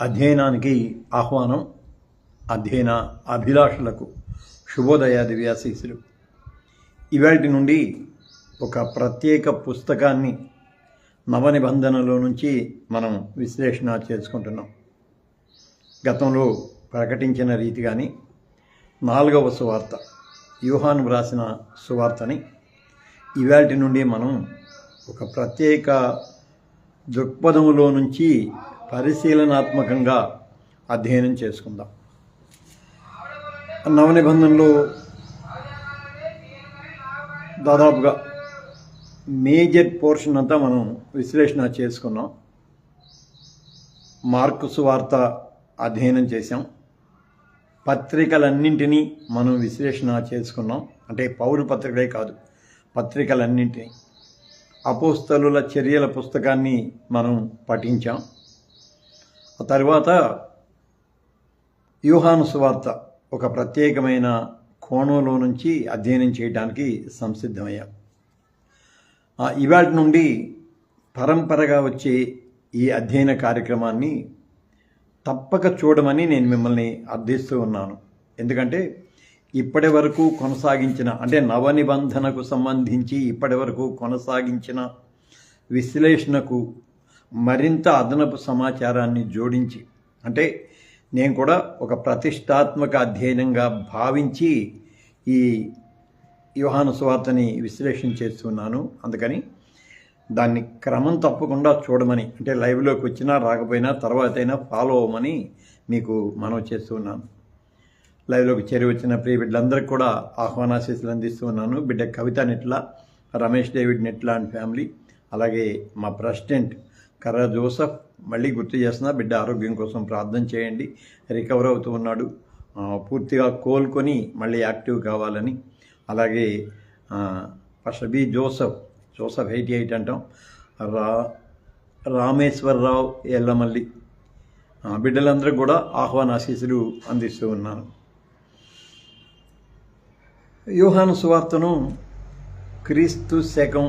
అధ్యయనానికి ఆహ్వానం అధ్యయన అభిలాషులకు శుభోదయ దివ్యాశీసులు ఇవాటి నుండి ఒక ప్రత్యేక పుస్తకాన్ని నవనిబంధనలో నుంచి మనం విశ్లేషణ చేసుకుంటున్నాం. గతంలో ప్రకటించిన రీతిగాని నాలుగవ సువార్త యూహాను వ్రాసిన సువార్తని ఇవాటి నుండి మనం ఒక ప్రత్యేక దృక్పథంలో నుంచి పరిశీలనాత్మకంగా అధ్యయనం చేసుకుందాం. నవనిబంధనలో దాదాపుగా మేజర్ పోర్షన్ అంతా మనం విశ్లేషణ చేసుకున్నాం. మార్కు సువార్త అధ్యయనం చేశాం. పత్రికలన్నింటినీ మనం విశ్లేషణ చేసుకున్నాం. అంటే పౌరు పత్రికలే కాదు పత్రికలన్నింటినీ. అపోస్తలుల చర్యల పుస్తకాన్ని మనం పఠించాం. ఆ తర్వాత యూహాను సువార్త ఒక ప్రత్యేకమైన కోణంలో నుంచి అధ్యయనం చేయడానికి సంసిద్ధమయ్యాం. ఇవాటి నుండి పరంపరగా వచ్చే ఈ అధ్యయన కార్యక్రమాన్ని తప్పక చూడమని నేను మిమ్మల్ని అర్థిస్తూ ఉన్నాను. ఎందుకంటే ఇప్పటి వరకు కొనసాగించిన అంటే నవ నిబంధనకు సంబంధించి ఇప్పటి వరకు కొనసాగించిన విశ్లేషణకు మరింత అదనపు సమాచారాన్ని జోడించి అంటే నేను కూడా ఒక ప్రతిష్టాత్మక అధ్యయనంగా భావించి ఈ యోహాను సువార్తని విశ్లేషణ చేస్తున్నాను. అందుకని దాన్ని క్రమం తప్పకుండా చూడమని అంటే లైవ్లోకి వచ్చినా రాకపోయినా తర్వాత అయినా ఫాలో అవ్వమని మీకు మనవి చేస్తున్నాను లైవ్లోకి చేరి వచ్చిన ప్రియ బిడ్డలందరికీ కూడా ఆహ్వానాశీస్సులు అందిస్తూ ఉన్నాను. బిడ్డ Kavitha Netla Ramesh David Netla and family అలాగే మా ప్రెసిడెంట్ కర్ర జోసఫ్ మళ్ళీ గుర్తు చేస్తున్నా బిడ్డ ఆరోగ్యం కోసం ప్రార్థన చేయండి. రికవర్ అవుతూ ఉన్నాడు. పూర్తిగా కోలుకొని మళ్ళీ యాక్టివ్ కావాలని. అలాగే పషబీ జోసఫ్ జోసఫ్ ఎయిటీ ఎయిట్ అంటాం. రా రామేశ్వరరావు ఎల్లమల్లి బిడ్డలందరూ కూడా ఆహ్వాన ఆశీస్సులు అందిస్తూ ఉన్నాను. యూహాను సువార్తను క్రీస్తు శకం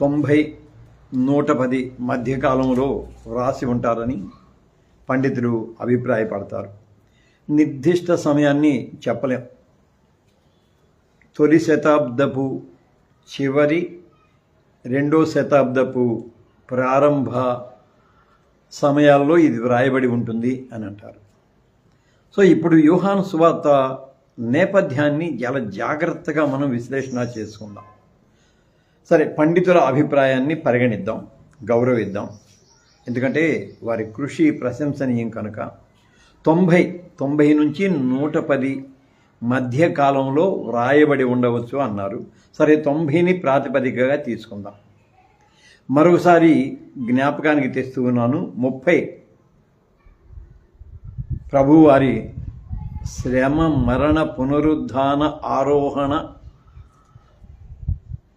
తొంభై నూట పది మధ్యకాలంలో వ్రాసి ఉంటారని పండితులు అభిప్రాయపడతారు. నిర్దిష్ట సమయాన్ని చెప్పలేం. తొలి శతాబ్దపు చివరి రెండో శతాబ్దపు ప్రారంభ సమయాల్లో ఇది వ్రాయబడి ఉంటుంది అని అంటారు. సో ఇప్పుడు యూహాను సువార్త నేపథ్యాన్ని చాలా జాగ్రత్తగా మనం విశ్లేషణ చేసుకుందాం. సరే పండితుల అభిప్రాయాన్ని పరిగణిద్దాం గౌరవిద్దాం. ఎందుకంటే వారి కృషి ప్రశంసనీయం కనుక. తొంభై తొంభై నుంచి నూట పది మధ్య కాలంలో వ్రాయబడి ఉండవచ్చు అన్నారు. సరే తొంభైని ప్రాతిపదికగా తీసుకుందాం. మరొకసారి జ్ఞాపకానికి తెస్తూ ఉన్నాను ముప్పై ప్రభువారి శ్రమ మరణ పునరుద్ధాన ఆరోహణ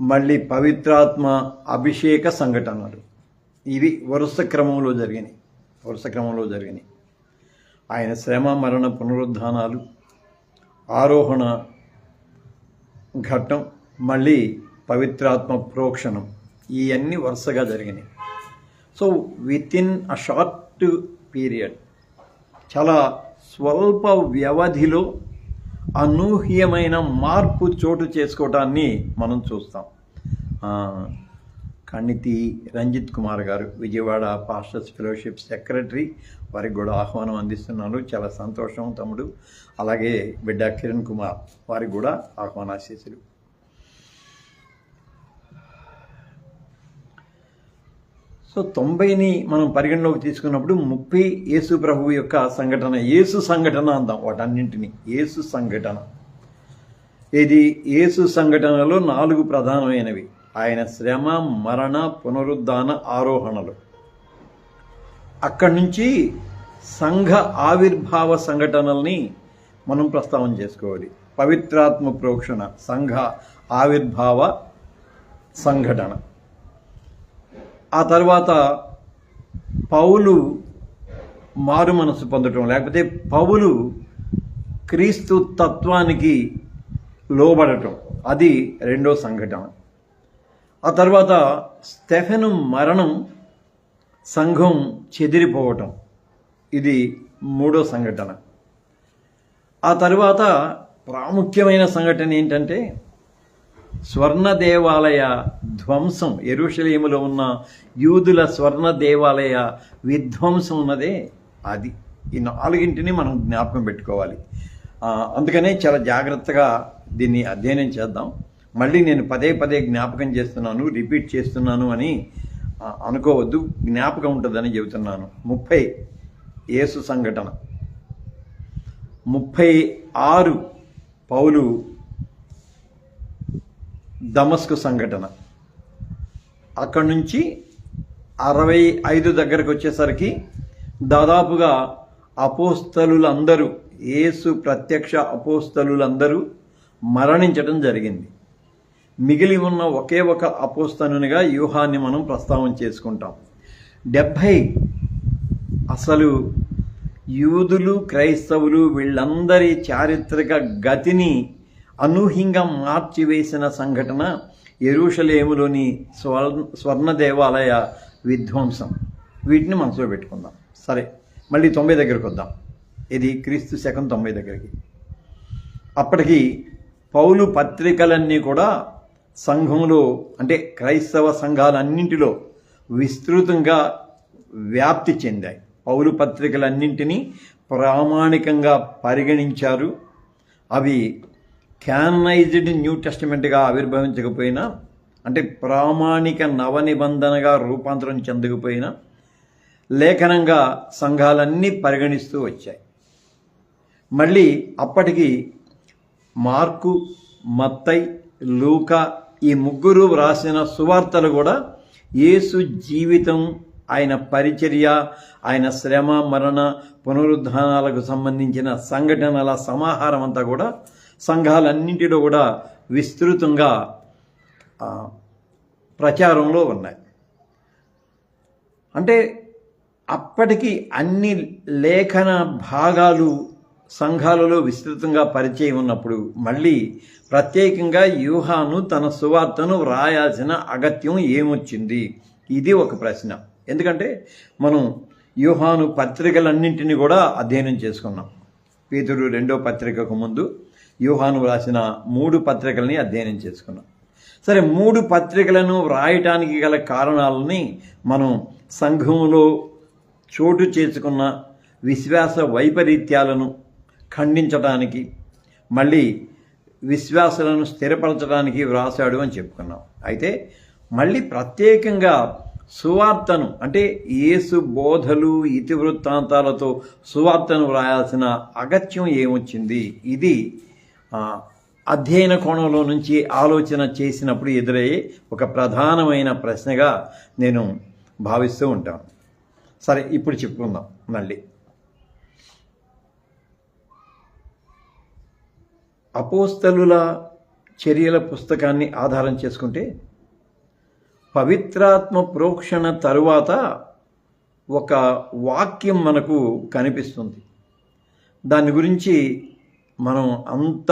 మళ్ళీ పవిత్రాత్మ అభిషేక సంఘటనలు. ఇవి వరుస క్రమంలో జరిగినాయి. వరుస క్రమంలో జరిగినాయి. ఆయన శ్రమ మరణ పునరుద్ధానాలు ఆరోహణ ఘట్టం మళ్ళీ పవిత్రాత్మ ప్రోక్షణం ఇవన్నీ వరుసగా జరిగినాయి. So within a short period చాలా స్వల్ప వ్యవధిలో అనూహ్యమైన మార్పు చోటు చేసుకోవటాన్ని మనం చూస్తాం. కణితి రంజిత్ కుమార్ గారు విజయవాడ పాస్టర్స్ ఫెలోషిప్ సెక్రటరీ వారికి కూడా ఆహ్వానం అందిస్తున్నాను. చాలా సంతోషం తమ్ముడు. అలాగే బిడ్డ కిరణ్ కుమార్ వారికి కూడా ఆహ్వానాశీసులు సో తొంభైని మనం పరిగణలోకి తీసుకున్నప్పుడు ముప్పై యేసు ప్రభు యొక్క సంఘటన యేసు సంఘటన అందాం వాటన్నింటినీ. యేసు సంఘటన. ఇది యేసు సంఘటనలో నాలుగు ప్రధానమైనవి. ఆయన శ్రమ మరణ పునరుద్ధాన ఆరోహణలు. అక్కడి నుంచి సంఘ ఆవిర్భావ సంఘటనల్ని మనం ప్రస్తావన చేసుకోవాలి. పవిత్రాత్మ ప్రోక్షణ సంఘ ఆవిర్భావ సంఘటన. ఆ తర్వాత పౌలు మారు మనసు పొందటం లేకపోతే పౌలు క్రీస్తు తత్వానికి లోబడటం అది రెండో సంఘటన. ఆ తర్వాత స్టెఫెను మరణం సంఘం చెదిరిపోవటం ఇది మూడో సంఘటన. ఆ తర్వాత ప్రాముఖ్యమైన సంఘటన ఏంటంటే స్వర్ణ దేవాలయ ధ్వంసం ఎరుషలేములో ఉన్న యూదుల స్వర్ణ దేవాలయ విధ్వంసం ఉన్నదే అది. ఈ నాలుగింటిని మనం జ్ఞాపకం పెట్టుకోవాలి. అందుకనే చాలా జాగ్రత్తగా దీన్ని అధ్యయనం చేద్దాం. మళ్ళీ నేను పదే పదే జ్ఞాపకం చేస్తున్నాను రిపీట్ చేస్తున్నాను అని అనుకోవద్దు. జ్ఞాపకం ఉంటుందని చెబుతున్నాను. ముప్పై ఏసు సంఘటన. ముప్పై ఆరు పౌలు దమస్కు సంఘటన. అక్కడి నుంచి అరవై ఐదు దగ్గరకు వచ్చేసరికి దాదాపుగా అపోస్తలులందరూ యేసు ప్రత్యక్ష అపోస్తలులందరూ మరణించడం జరిగింది. మిగిలి ఉన్న ఒకే ఒక అపోస్తనునిగా వ్యూహాన్ని మనం ప్రస్తావన చేసుకుంటాం. డెబ్భై అసలు యూదులు క్రైస్తవులు వీళ్ళందరి చారిత్రక గతిని అనూహ్యంగా మార్చివేసిన సంఘటన ఎరుషలేములోని స్వర్ణ స్వర్ణ దేవాలయ విధ్వంసం. వీటిని మనసులో పెట్టుకుందాం. సరే మళ్ళీ తొంభై దగ్గరికి వద్దాం. ఇది క్రీస్తు శకం తొంభై దగ్గరికి. అప్పటికి పౌలు పత్రికలన్నీ కూడా సంఘంలో అంటే క్రైస్తవ సంఘాలన్నింటిలో విస్తృతంగా వ్యాప్తి చెందాయి. పౌలు పత్రికలన్నింటినీ ప్రామాణికంగా పరిగణించారు. అవి క్యానైజ్డ్ న్యూ టెస్టిమెంట్గా ఆవిర్భవించకపోయినా అంటే ప్రామాణిక నవ నిబంధనగా రూపాంతరం చెందకపోయినా లేఖనంగా సంఘాలన్నీ పరిగణిస్తూ వచ్చాయి. మళ్ళీ అప్పటికి మార్కు మత్తై లూకా ఈ ముగ్గురు వ్రాసిన సువార్తలు కూడా యేసు జీవితం ఆయన పరిచర్య ఆయన శ్రమ మరణ పునరుద్ధానాలకు సంబంధించిన సంఘటనల సమాహారం అంతా కూడా సంఘాలన్నింటిలో కూడా విస్తృతంగా ప్రచారంలో ఉన్నాయి. అంటే అప్పటికి అన్ని లేఖన భాగాలు సంఘాలలో విస్తృతంగా పరిచయం ఉన్నప్పుడు మళ్ళీ ప్రత్యేకంగా యూహాను తన సువార్తను వ్రాయాల్సిన అగత్యం ఏమొచ్చింది? ఇది ఒక ప్రశ్న. ఎందుకంటే మనం యూహాను పత్రికలన్నింటినీ కూడా అధ్యయనం చేసుకున్నాం. పేతురు రెండో పత్రికకు ముందు యూహాను వ్రాసిన మూడు పత్రికల్ని అధ్యయనం చేసుకున్నాం. సరే మూడు పత్రికలను వ్రాయటానికి గల కారణాలని మనం సంఘంలో చోటు చేసుకున్న విశ్వాస వైపరీత్యాలను ఖండించడానికి మళ్ళీ విశ్వాసాలను స్థిరపరచడానికి వ్రాసాడు అని చెప్పుకున్నాం. అయితే మళ్ళీ ప్రత్యేకంగా సువార్తను అంటే యేసు బోధలు ఇతివృత్తాంతాలతో సువార్తను వ్రాయాల్సిన అగత్యం ఏమొచ్చింది? ఇది అధ్యయన కోణంలో నుంచి ఆలోచన చేసినప్పుడు ఎదురయ్యే ఒక ప్రధానమైన ప్రశ్నగా నేను భావిస్తూ ఉంటాను. సరే ఇప్పుడు చెప్పుకుందాం మళ్ళీ. అపోస్తలుల చర్యల పుస్తకాన్ని ఆధారం చేసుకుంటే పవిత్రాత్మ ప్రోక్షణ తరువాత ఒక వాక్యం మనకు కనిపిస్తుంది. దాని గురించి మనం అంత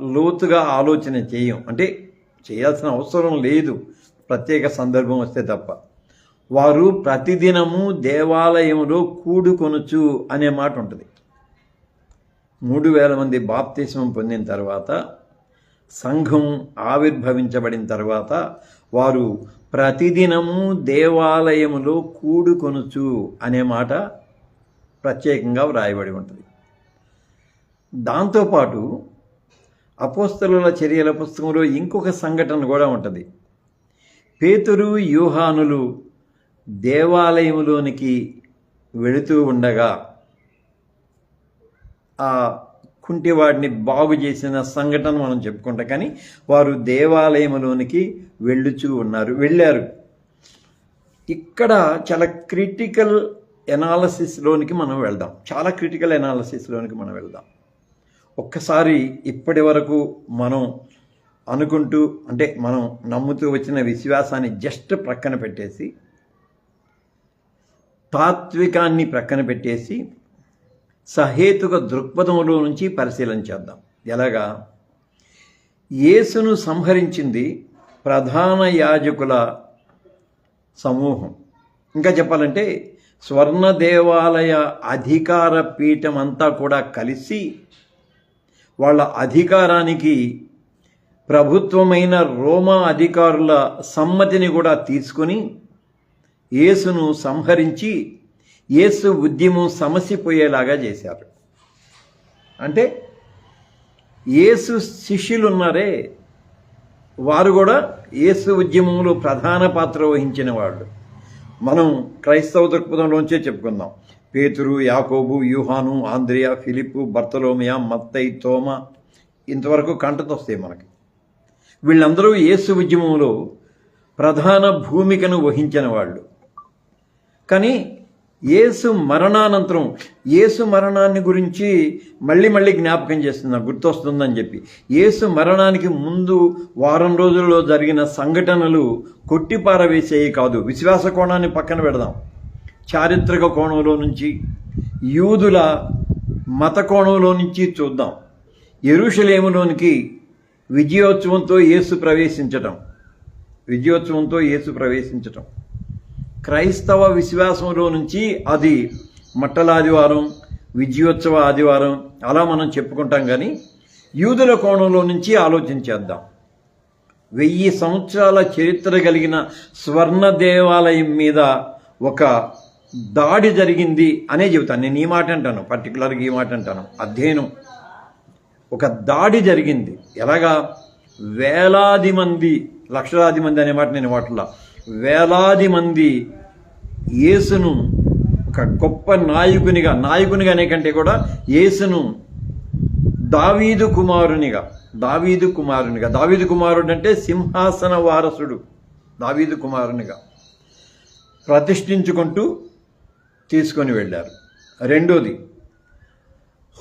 లోతుగా ఆలోచన చేయం. అంటే చేయాల్సిన అవసరం లేదు. ప్రత్యేక సందర్భం వస్తే తప్ప. వారు ప్రతిదినము దేవాలయంలో కూడుకొనుచు అనే మాట ఉంటుంది. మూడు వేల మంది బాప్తిస్మం పొందిన తర్వాత సంఘం ఆవిర్భవించబడిన తర్వాత వారు ప్రతిదినము దేవాలయములో కూడుకొనుచు అనే మాట ప్రత్యేకంగా వ్రాయబడి ఉంటుంది. దాంతోపాటు అపోస్తలుల చర్యల పుస్తకంలో ఇంకొక సంఘటన కూడా ఉంటుంది. పేతురు యూహానులు దేవాలయంలోనికి వెళుతూ ఉండగా ఆ కుంటివాడిని బాగు చేసిన సంఘటన మనం చెప్పుకుంటాం. కానీ వారు దేవాలయంలోనికి వెళ్ళుచూ ఉన్నారు వెళ్ళారు. ఇక్కడ చాలా క్రిటికల్ ఎనాలసిస్లోనికి మనం వెళ్దాం. చాలా క్రిటికల్ ఎనాలసిస్లోనికి మనం వెళ్దాం. ఒక్కసారి ఇప్పటి వరకు మనం అనుకుంటూ అంటే మనం నమ్ముతూ వచ్చిన విశ్వాసాన్ని జస్ట్ ప్రక్కన పెట్టేసి తాత్వికాన్ని ప్రక్కన పెట్టేసి సహేతుక దృక్పథంలో నుంచి పరిశీలన చేద్దాం. ఎలాగా? యేసును సంహరించింది ప్రధాన యాజకుల సమూహం. ఇంకా చెప్పాలంటే స్వర్ణ దేవాలయ అధికార పీఠం అంతా కూడా కలిసి వాళ్ళ అధికారానికి ప్రభుత్వమైన రోమా అధికారుల సమ్మతిని కూడా తీసుకొని యేసును సంహరించి యేసు ఉద్యమం సమసిపోయేలాగా చేశారు. అంటే యేసు శిష్యులు ఉన్నారే వారు కూడా యేసు ఉద్యమంలో ప్రధాన పాత్ర వహించిన వాళ్ళు. మనం క్రైస్తవ దృక్పథంలోంచే చెప్పుకుందాం. పేతురు యాకోబు యూహాను ఆంద్రియా ఫిలిప్పు బర్తలోమియా మత్తై తోమ ఇంతవరకు కంటతొస్తాయి మనకి. వీళ్ళందరూ యేసు ఉద్యమంలో ప్రధాన భూమికను వహించిన వాళ్ళు. కానీ యేసు మరణానంతరం యేసు మరణాన్ని గురించి మళ్ళీ మళ్ళీ జ్ఞాపకం చేస్తున్నా గుర్తొస్తుందని చెప్పి. యేసు మరణానికి ముందు వారం రోజుల్లో జరిగిన సంఘటనలు కొట్టిపారవేసేవి కాదు. విశ్వాస కోణాన్ని పక్కన పెడదాం. చారిత్రక కోణంలో నుంచి యూదుల మత కోణంలో నుంచి చూద్దాం. ఎరుషలేములోనికి విజయోత్సవంతో యేసు ప్రవేశించటం. విజయోత్సవంతో యేసు ప్రవేశించటం. క్రైస్తవ విశ్వాసంలో నుంచి అది మట్టల ఆదివారం విజయోత్సవ ఆదివారం అలా మనం చెప్పుకుంటాం కానీ యూదుల కోణంలో నుంచి ఆలోచించేద్దాం వెయ్యి సంవత్సరాల చరిత్ర కలిగిన స్వర్ణ దేవాలయం మీద ఒక దాడి జరిగింది అనే చెబుతాను. నేను ఈ మాట అంటాను పర్టికులర్గా ఈ మాట అంటాను. అధ్యయనం. ఒక దాడి జరిగింది. ఎలాగా? వేలాది మంది లక్షలాది మంది అనే మాట నేను వాటిలో వేలాది మంది యేసును ఒక గొప్ప నాయకునిగా నాయకునిగా అనే కంటే కూడా యేసును దావీదు కుమారునిగా దావీదు కుమారునిగా. దావీదు కుమారుడు అంటే సింహాసన వారసుడు. దావీదు కుమారునిగా. ప్రతిష్ఠించుకుంటూ తీసుకొని వెళ్ళారు. రెండోది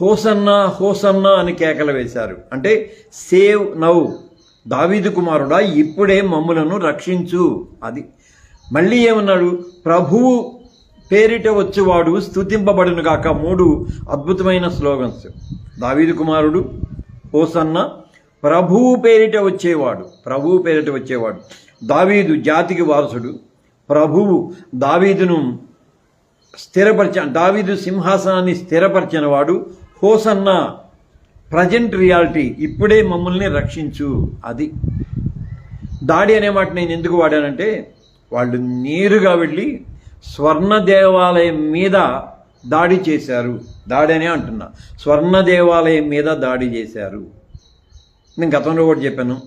హోసన్నా హోసన్నా అని కేకలు వేశారు. అంటే సేవ్ నౌ దావీదు కుమారుడా ఇప్పుడే మమ్ములను రక్షించు. అది. మళ్ళీ ఏమన్నాడు? ప్రభువు పేరిట వచ్చేవాడు స్థుతింపబడును గాక మూడు అద్భుతమైన స్లోగన్స్. దావీదు కుమారుడు హోసన్న ప్రభువు పేరిట వచ్చేవాడు ప్రభువు పేరిట వచ్చేవాడు. దావీదు జాతికి వారసుడు ప్రభువు దావీదును స్థిరపరిచ దావీదు సింహాసనాన్ని స్థిరపరిచిన వాడు హోసన్న ప్రజెంట్ రియాలిటీ ఇప్పుడే మమ్మల్ని రక్షించు. అది. దాడి అనే మాట నేను ఎందుకు వాడానంటే వాళ్ళు నేరుగా వెళ్ళి స్వర్ణ దేవాలయం మీద దాడి చేశారు. దాడి అనే అంటున్నా. స్వర్ణ దేవాలయం మీద దాడి చేశారు. నేను గతంలో కూడా చెప్పాను.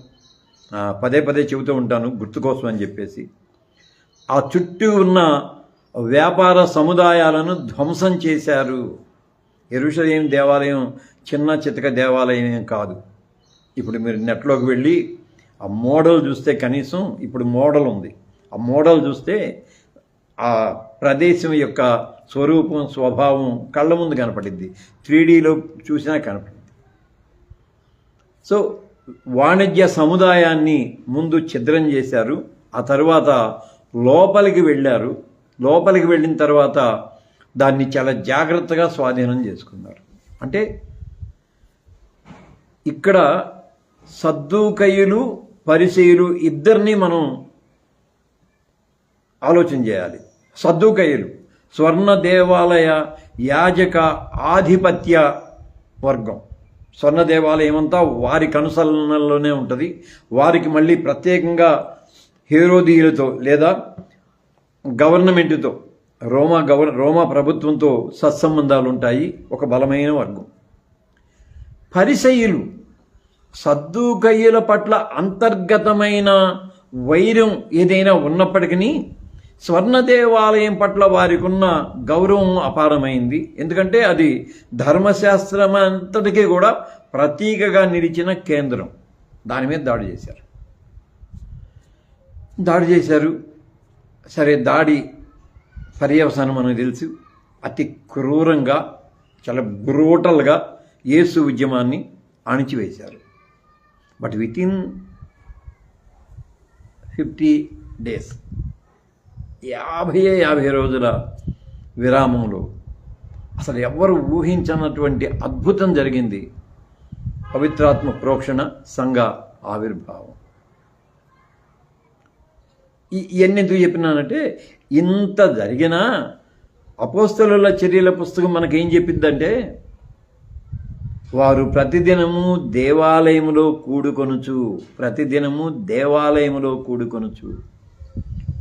పదే పదే చెబుతూ ఉంటాను గుర్తుకోసం అని చెప్పేసి. ఆ చుట్టూ ఉన్న వ్యాపార సముదాయాలను ధ్వంసం చేశారు. ఎరుషలేం దేవాలయం చిన్న చితక దేవాలయం కాదు. ఇప్పుడు మీరు నెట్లోకి వెళ్ళి ఆ మోడల్ చూస్తే కనీసం ఇప్పుడు మోడల్ ఉంది. ఆ మోడల్ చూస్తే ఆ ప్రదేశం యొక్క స్వరూపం స్వభావం కళ్ళ ముందు కనపడింది. త్రీడీలో చూసినా కనపడింది. సో వాణిజ్య సముదాయాన్ని ముందు ఛిద్రం చేశారు. ఆ తర్వాత లోపలికి వెళ్ళారు. లోపలికి వెళ్ళిన తర్వాత దాన్ని చాలా జాగ్రత్తగా స్వాధీనం చేసుకున్నారు. అంటే ఇక్కడ సద్దుకయులు పరిసయులు ఇద్దరిని మనం ఆలోచన చేయాలి. సద్దుకయులు స్వర్ణ దేవాలయ యాజక ఆధిపత్య వర్గం. స్వర్ణ దేవాలయం అంతా వారి కనుసలనలోనే ఉంటుంది. వారికి మళ్ళీ ప్రత్యేకంగా హేరోదీయులతో లేదా గవర్నమెంట్తో రోమా గవర్ రోమా ప్రభుత్వంతో సత్సంబంధాలు ఉంటాయి ఒక బలమైన వర్గం. పరిసయ్యులు సద్దుకయ్యుల పట్ల అంతర్గతమైన వైరం ఏదైనా ఉన్నప్పటికీ స్వర్ణ దేవాలయం పట్ల వారికి ఉన్న గౌరవం అపారమైంది. ఎందుకంటే అది ధర్మశాస్త్రం అంతటికీ కూడా ప్రతీకగా నిలిచిన కేంద్రం. దాని మీద దాడి చేశారు. దాడి చేశారు. సరే దాడి పర్యవసానం మనకు తెలుసు. అతి క్రూరంగా చాలా బ్రూటల్గా యేసు ఉద్యమాన్ని అణిచివేశారు. But within fifty days యాభై యాభై రోజుల విరామంలో అసలు ఎవరు ఊహించనటువంటి అద్భుతం జరిగింది. పవిత్రాత్మ ప్రోక్షణ సంఘ ఆవిర్భావం. ఇవన్నీ ఎందుకు చెప్పినానంటే ఇంత జరిగినా అపోస్తలుల చర్యల పుస్తకం మనకేం చెప్పిందంటే వారు ప్రతిదినము దేవాలయములో కూడుకొనుచు ప్రతిదినము దేవాలయములో కూడుకొనుచు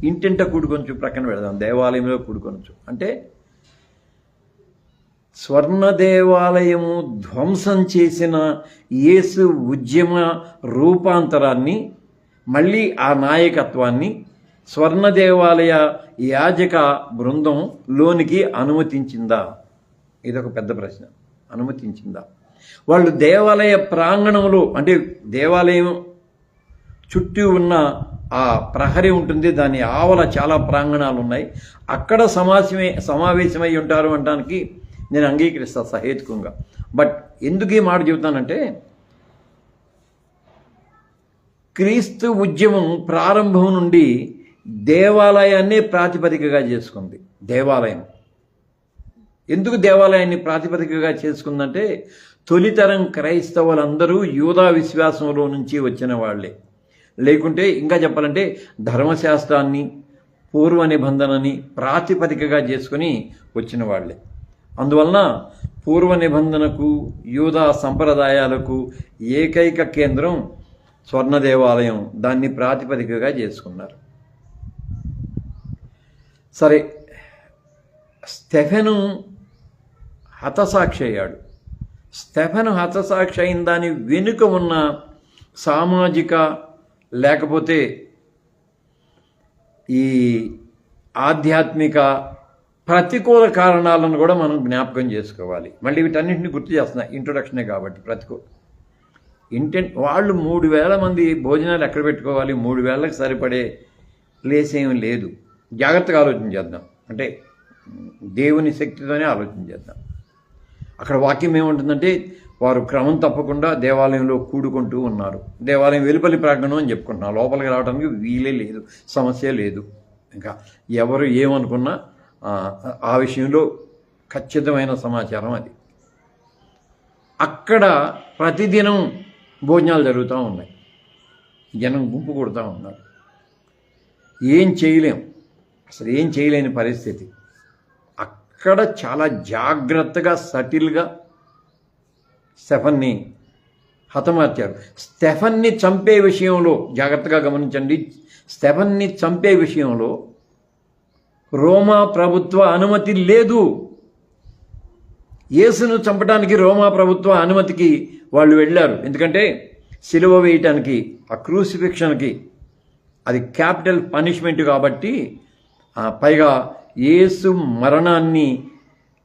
ఇంటింట కూడుకొనుచు ప్రక్కన పెడదాం దేవాలయంలో కూడుకొనుచు. అంటే స్వర్ణ దేవాలయము ధ్వంసం చేసిన యేసు ఉద్యమ రూపాంతరాన్ని మళ్ళీ ఆ నాయకత్వాన్ని స్వర్ణ దేవాలయ యాజక బృందం లోనికి అనుమతించిందా? ఇదొక పెద్ద ప్రశ్న. అనుమతించిందా? వాళ్ళు దేవాలయ ప్రాంగణంలో అంటే దేవాలయం చుట్టూ ఉన్న ఆ ప్రహరీ ఉంటుంది దాని ఆవల చాలా ప్రాంగణాలు ఉన్నాయి అక్కడ సమాసమే సమావేశమై ఉంటారు అనడానికి నేను అంగీకరిస్తా సహేతుకంగా. బట్ ఎందుకు ఈ మాట చెబుతానంటే క్రీస్తు ఉద్యమం ప్రారంభం నుండి దేవాలయాన్నే ప్రాతిపదికగా చేసుకుంది. దేవాలయం. ఎందుకు దేవాలయాన్ని ప్రాతిపదికగా చేసుకుందంటే తొలితరం క్రైస్తవులందరూ యూదా విశ్వాసంలో నుంచి వచ్చిన వాళ్ళే. లేకుంటే ఇంకా చెప్పాలంటే ధర్మశాస్త్రాన్ని పూర్వ నిబంధనని ప్రాతిపదికగా చేసుకుని వచ్చిన వాళ్ళే. అందువలన పూర్వ నిబంధనకు యూదా సంప్రదాయాలకు ఏకైక కేంద్రం స్వర్ణ దేవాలయం దాన్ని ప్రాతిపదికగా చేసుకున్నారు. సరే స్టెఫెను హతసాక్షి అయ్యాడు స్టెఫెను హతసాక్షి అయిన దాని వెనుక ఉన్న సామాజిక లేకపోతే ఈ ఆధ్యాత్మిక ప్రతికూల కారణాలను కూడా మనం జ్ఞాపకం చేసుకోవాలి. మళ్ళీ వీటన్నింటిని గుర్తు చేస్తున్నా ఇంట్రొడక్షనే కాబట్టి ప్రతికూల ఇంటెన్ వాళ్ళు మూడు వేల మంది భోజనాలు ఎక్కడ పెట్టుకోవాలి? మూడు వేలకు సరిపడే ప్లేస్ ఏమి లేదు. జాగ్రత్తగా ఆలోచన చేద్దాం. అంటే దేవుని శక్తితోనే ఆలోచన చేద్దాం. అక్కడ వాక్యం ఏముంటుందంటే వారు క్రమం తప్పకుండా దేవాలయంలో కూడుకుంటూ ఉన్నారు. దేవాలయం వెలుపలి ప్రాంగణం అని చెప్పుకుంటున్నారు లోపలికి రావడానికి వీలే లేదు సమస్య లేదు. ఇంకా ఎవరు ఏమనుకున్నా ఆ, ఆ విషయంలో ఖచ్చితమైన సమాచారం అది. అక్కడ ప్రతిదినం భోజనాలు జరుగుతూ ఉన్నాయి. జనం గుంపు కొడుతూ ఉన్నారు. ఏం చేయలేం. అసలు ఏం చేయలేని పరిస్థితి. అక్కడ చాలా జాగ్రత్తగా సటిల్గా స్టెఫన్ని హతమార్చారు. స్టెఫన్ని చంపే విషయంలో జాగ్రత్తగా గమనించండి. స్టెఫన్ని చంపే విషయంలో రోమా ప్రభుత్వ అనుమతి లేదు. యేసును చంపడానికి రోమా ప్రభుత్వ అనుమతికి వాళ్ళు వెళ్ళారు. ఎందుకంటే సిలువ వేయటానికి ఆ క్రూసిఫిక్షన్కి అది క్యాపిటల్ పనిష్మెంట్ కాబట్టి పైగా యేసు మరణాన్ని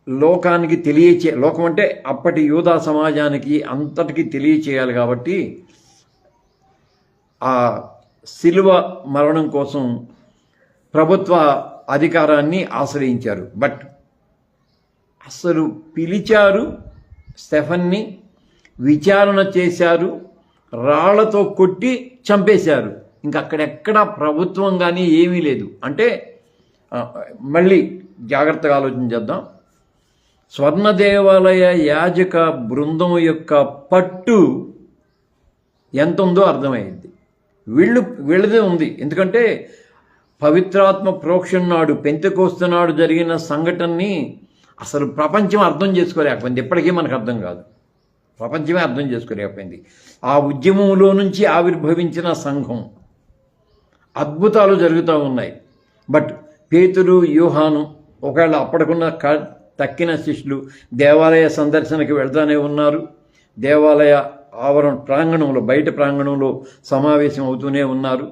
లోకానికి తెలియచే లోకం అంటే అప్పటి యూదా సమాజానికి అంతటికి తెలియచేయాలి కాబట్టి ఆ శిలువ మరణం కోసం ప్రభుత్వ అధికారాన్ని ఆశ్రయించారు. బట్ అసలు పిలిచారు స్టెఫన్ని విచారణ చేశారు రాళ్ళతో కొట్టి చంపేశారు. ఇంకా అక్కడెక్కడ ప్రభుత్వం కానీ ఏమీ లేదు. అంటే మళ్ళీ జాగ్రత్తగా ఆలోచన చేద్దాం. స్వర్ణ దేవాలయ యాజక బృందం యొక్క పట్టు ఎంత ఉందో అర్థమైంది. వీళ్ళు వీళ్ళదే ఉంది. ఎందుకంటే పవిత్రాత్మ ప్రోక్షణ నాడు పెంతకోస్తున్నాడు జరిగిన సంఘటనని అసలు ప్రపంచం అర్థం చేసుకోలేకపోయింది. ఎప్పటికీ మనకు అర్థం కాదు. ప్రపంచమే అర్థం చేసుకోలేకపోయింది. ఆ ఉద్యమంలో నుంచి ఆవిర్భవించిన సంఘం. అద్భుతాలు జరుగుతూ ఉన్నాయి. బట్ పేతురు యూహాను ఒకవేళ అప్పటికున్న క తక్కిన శిష్యులు దేవాలయ సందర్శనకి వెళ్తానే ఉన్నారు. దేవాలయ ఆవరణ ప్రాంగణంలో బయట ప్రాంగణంలో సమావేశం అవుతూనే ఉన్నారు.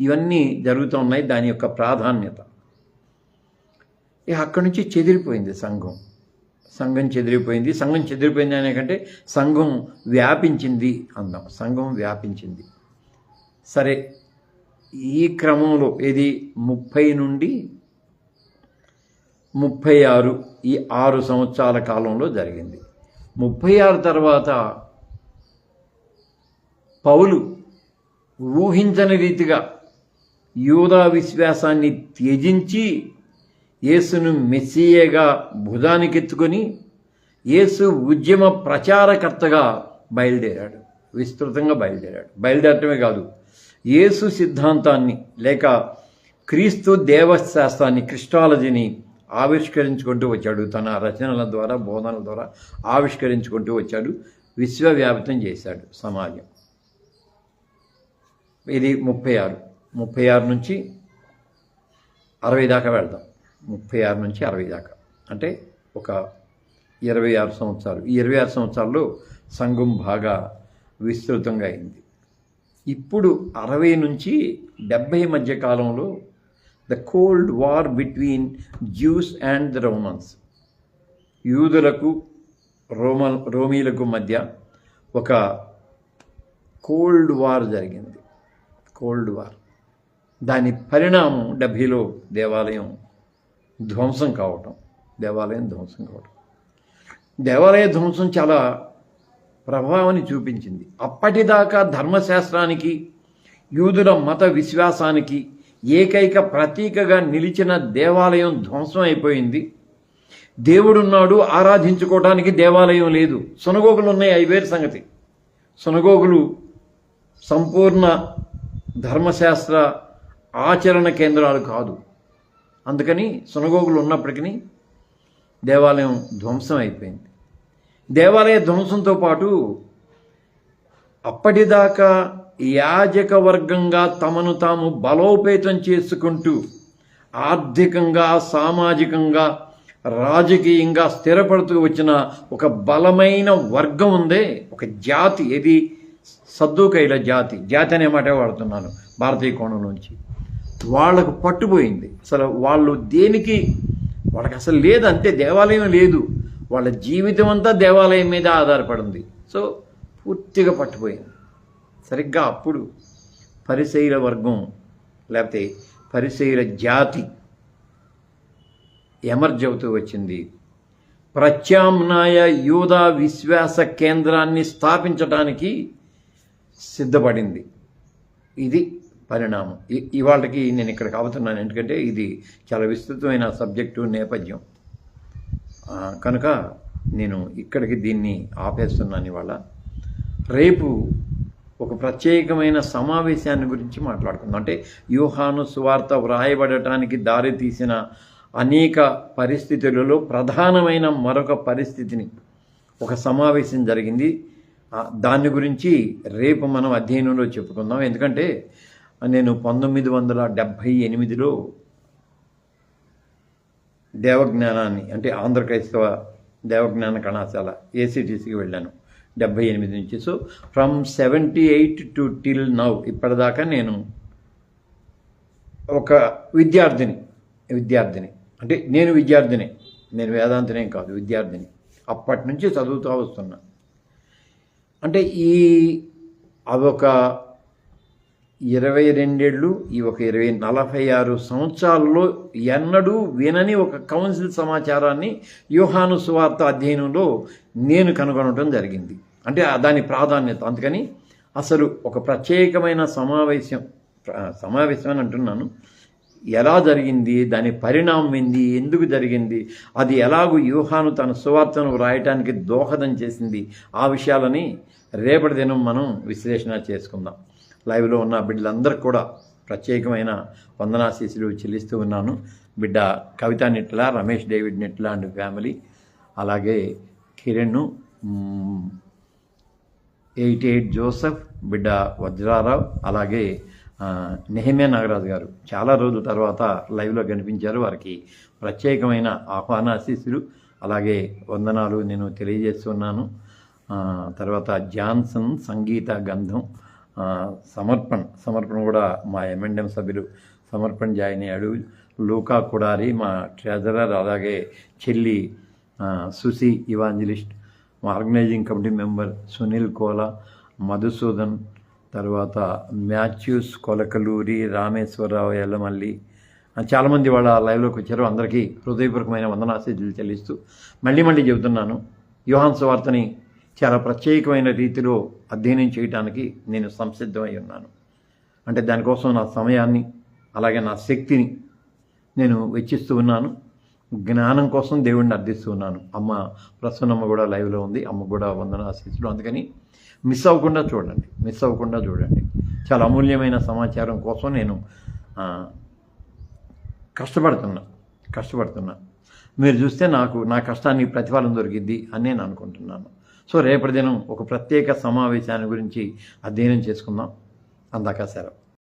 ఇవన్నీ జరుగుతూ ఉన్నాయి. దాని యొక్క ప్రాధాన్యత. ఇక అక్కడి నుంచి చెదిరిపోయింది సంఘం. సంఘం చెదిరిపోయింది. సంఘం చెదిరిపోయింది అనేకంటే సంఘం వ్యాపించింది అందాం సంఘం వ్యాపించింది. సరే ఈ క్రమంలో ఇది ముప్పై నుండి ముప్పై ఆరు ఈ ఆరు సంవత్సరాల కాలంలో జరిగింది. ముప్పై ఆరు తర్వాత పౌలు ఊహించని రీతిగా యూదా విశ్వాసాన్ని త్యజించి యేసును మెస్సియేగా భుజానికెత్తుకొని యేసు ఉద్యమ ప్రచారకర్తగా బయలుదేరాడు. విస్తృతంగా బయలుదేరాడు. బయలుదేరటమే కాదు యేసు సిద్ధాంతాన్ని లేక క్రీస్తు దేవశాస్త్రాన్ని క్రిస్టాలజీని ఆవిష్కరించుకుంటూ వచ్చాడు. తన రచనల ద్వారా బోధనల ద్వారా ఆవిష్కరించుకుంటూ వచ్చాడు. విశ్వవ్యాప్తం చేశాడు సమాజం. ఇది ముప్పై ఆరు. ముప్పై ఆరు నుంచి అరవై దాకా వెళ్దాం. ముప్పై ఆరు నుంచి అరవై దాకా. అంటే ఒక ఇరవై ఆరు సంవత్సరాలు. ఈ ఇరవై ఆరు సంవత్సరాల్లో సంఘం బాగా విస్తృతంగా అయింది. ఇప్పుడు అరవై నుంచి డెబ్భై మధ్య కాలంలో the cold war between Jews and the Romans. యూదులకు రోమ రోమీలకు మధ్య ఒక కోల్డ్ వార్ జరిగింది. Cold war. దాని పరిణామం డెబ్భీలో దేవాలయం ధ్వంసం కావటం. దేవాలయం ధ్వంసం కావటం. దేవాలయ ధ్వంసం చాలా ప్రభావాన్ని చూపించింది. అప్పటిదాకా ధర్మశాస్త్రానికి యూదుల మత విశ్వాసానికి ఏకైక ప్రతీకగా నిలిచిన దేవాలయం ధ్వంసం అయిపోయింది. దేవుడున్నాడు ఆరాధించుకోవడానికి దేవాలయం లేదు. సునగోగులు ఉన్నాయి అవి వేరు సంగతి. సునగోగులు సంపూర్ణ ధర్మశాస్త్ర ఆచరణ కేంద్రాలు కాదు. అందుకని సునగోగులు ఉన్నప్పటికీ దేవాలయం ధ్వంసం అయిపోయింది. దేవాలయ ధ్వంసంతో పాటు అప్పటిదాకా యాజక వర్గంగా తమను తాము బలోపేతం చేసుకుంటూ ఆర్థికంగా సామాజికంగా రాజకీయంగా స్థిరపడుతూ వచ్చిన ఒక బలమైన వర్గం ఉందే ఒక జాతి. ఇది సద్దుకైల జాతి. జాతి అనే మాట వాడుతున్నాను భారతీయ కోణం నుంచి. వాళ్ళకు పట్టుపోయింది. అసలు వాళ్ళు దేనికి? వాళ్ళకి అసలు లేదు అంతే. దేవాలయం లేదు. వాళ్ళ జీవితం అంతా దేవాలయం మీద ఆధారపడింది. సో పూర్తిగా పట్టుపోయింది. సరిగ్గా అప్పుడు పరిశైల వర్గం లేకపోతే పరిశైల జాతి ఎమర్జ్ అవుతూ వచ్చింది. ప్రత్యామ్నాయ యూదా విశ్వాస కేంద్రాన్ని స్థాపించడానికి సిద్ధపడింది. ఇది పరిణామం. ఇ- ఇవాళకి నేను ఇక్కడికి అవుతున్నాను ఎందుకంటే ఇది చాలా విస్తృతమైన సబ్జెక్టు నేపథ్యం. కనుక నేను ఇక్కడికి దీన్ని ఆపేస్తున్నాను ఇవాళ. రేపు ఒక ప్రత్యేకమైన సమావేశాన్ని గురించి మాట్లాడుకుందాం. అంటే యూహాను సువార్త వ్రాయబడటానికి దారి తీసిన అనేక పరిస్థితులలో ప్రధానమైన మరొక పరిస్థితిని ఒక సమావేశం జరిగింది. దాని గురించి రేపు మనం అధ్యయనంలో చెప్పుకుందాం. ఎందుకంటే నేను పంతొమ్మిది వందల డెబ్భై ఎనిమిదిలో దేవజ్ఞానాన్ని అంటే ఆంధ్ర క్రైస్తవ దేవజ్ఞాన కళాశాల ఏసీటీసీకి వెళ్ళాను డెబ్భై ఎనిమిది నుంచి. So from seventy eight to till now ఇప్పటిదాకా నేను ఒక విద్యార్థిని విద్యార్థిని. అంటే నేను విద్యార్థిని నేను వేదాంతనేం కాదు విద్యార్థిని. అప్పటి నుంచి చదువుతూ వస్తున్నా. అంటే ఈ అదొక ఇరవై రెండేళ్ళు ఈ ఒక ఇరవై నలభై ఆరు సంవత్సరాల్లో ఎన్నడూ వినని ఒక కౌన్సిల్ సమాచారాన్ని యూహాను సువార్త అధ్యయనంలో నేను కనుగొనడం జరిగింది. అంటే దాని ప్రాధాన్యత. అందుకని అసలు ఒక ప్రత్యేకమైన సమావేశం సమావేశం అని అంటున్నాను. ఎలా జరిగింది? దాని పరిణామం ఏంది? ఎందుకు జరిగింది? అది ఎలాగూ వ్యూహాను తన సువార్తను వ్రాయటానికి దోహదం చేసింది? ఆ విషయాలని రేపటి దినం మనం విశ్లేషణ చేసుకుందాం. లైవ్లో ఉన్న బిడ్డలందరికీ కూడా ప్రత్యేకమైన వందనాశీసులు చెల్లిస్తూ ఉన్నాను. బిడ్డ Kavitha Nitla Ramesh David Nitla and family అలాగే కిరణ్ ఎయిట్ ఎయిట్ జోసెఫ్ బిడ్డ వజ్రారావు అలాగే నెహమే నాగరాజు గారు. చాలా రోజుల తర్వాత లైవ్లో కనిపించారు. వారికి ప్రత్యేకమైన ఆహ్వానాశీస్సులు అలాగే వందనాలు నేను తెలియజేస్తున్నాను. తర్వాత జాన్సన్ సంగీత గంధం సమర్పణ్. సమర్పణ కూడా మా ఎంఎండ్ఎం సభ్యులు సమర్పణ జాయిన్ అయ్యాడు. లూకా కుడారి మా ట్రెజరర్ అలాగే చెల్లి సుసి ఇవాంజలిస్ట్ మా organising committee member Sunil Kola Madhusudan తర్వాత మ్యాథ్యూస్ కొలకలూరి రామేశ్వరరావు ఎల్లమల్లి చాలామంది వాళ్ళ లైవ్లోకి వచ్చారు. అందరికీ హృదయపూర్వకమైన వందనాశీలు చెల్లిస్తూ మళ్ళీ మళ్ళీ చెబుతున్నాను. యోహాన్ సువార్తని చాలా ప్రత్యేకమైన రీతిలో అధ్యయనం చేయడానికి నేను సంసిద్ధమై ఉన్నాను. అంటే దానికోసం నా సమయాన్ని అలాగే నా శక్తిని నేను వెచ్చిస్తూ ఉన్నాను. జ్ఞానం కోసం దేవుణ్ణి అర్థిస్తూ ఉన్నాను. అమ్మ ప్రసన్నమ్మ కూడా లైవ్లో ఉంది. అమ్మ కూడా వందన ఆశీస్సులు. అందుకని మిస్ అవ్వకుండా చూడండి. మిస్ అవ్వకుండా చూడండి. చాలా అమూల్యమైన సమాచారం కోసం నేను కష్టపడుతున్నా. కష్టపడుతున్నా. మీరు చూస్తే నాకు నా కష్టానికి ప్రతిఫలం దొరికిద్ది అని నేను అనుకుంటున్నాను. సో రేపటి దినం ఒక ప్రత్యేక సమావేశాన్ని గురించి అధ్యయనం చేసుకుందాం. అందాక సెలవు